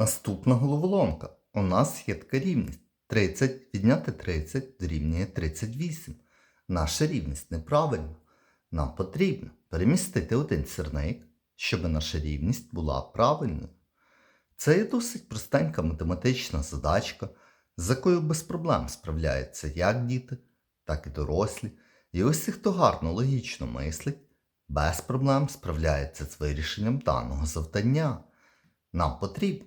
Наступна головоломка. У нас є така рівність. 30 відняти 30 дорівнює 38. Наша рівність неправильна. Нам потрібно перемістити один сірник, щоб наша рівність була правильною. Це є досить простенька математична задачка, з якою без проблем справляються як діти, так і дорослі. І усі, хто гарно логічно мислить, без проблем справляється з вирішенням даного завдання. Нам потрібно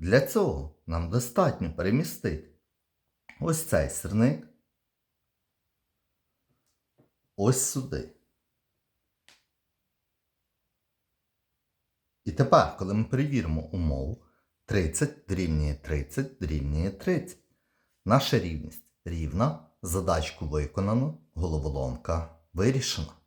Для цього нам достатньо перемістити ось цей сирник ось сюди. І тепер, коли ми перевіримо умову, 30 дорівнює 30 дорівнює 30. Наша рівність рівна, задачку виконано, головоломка вирішена.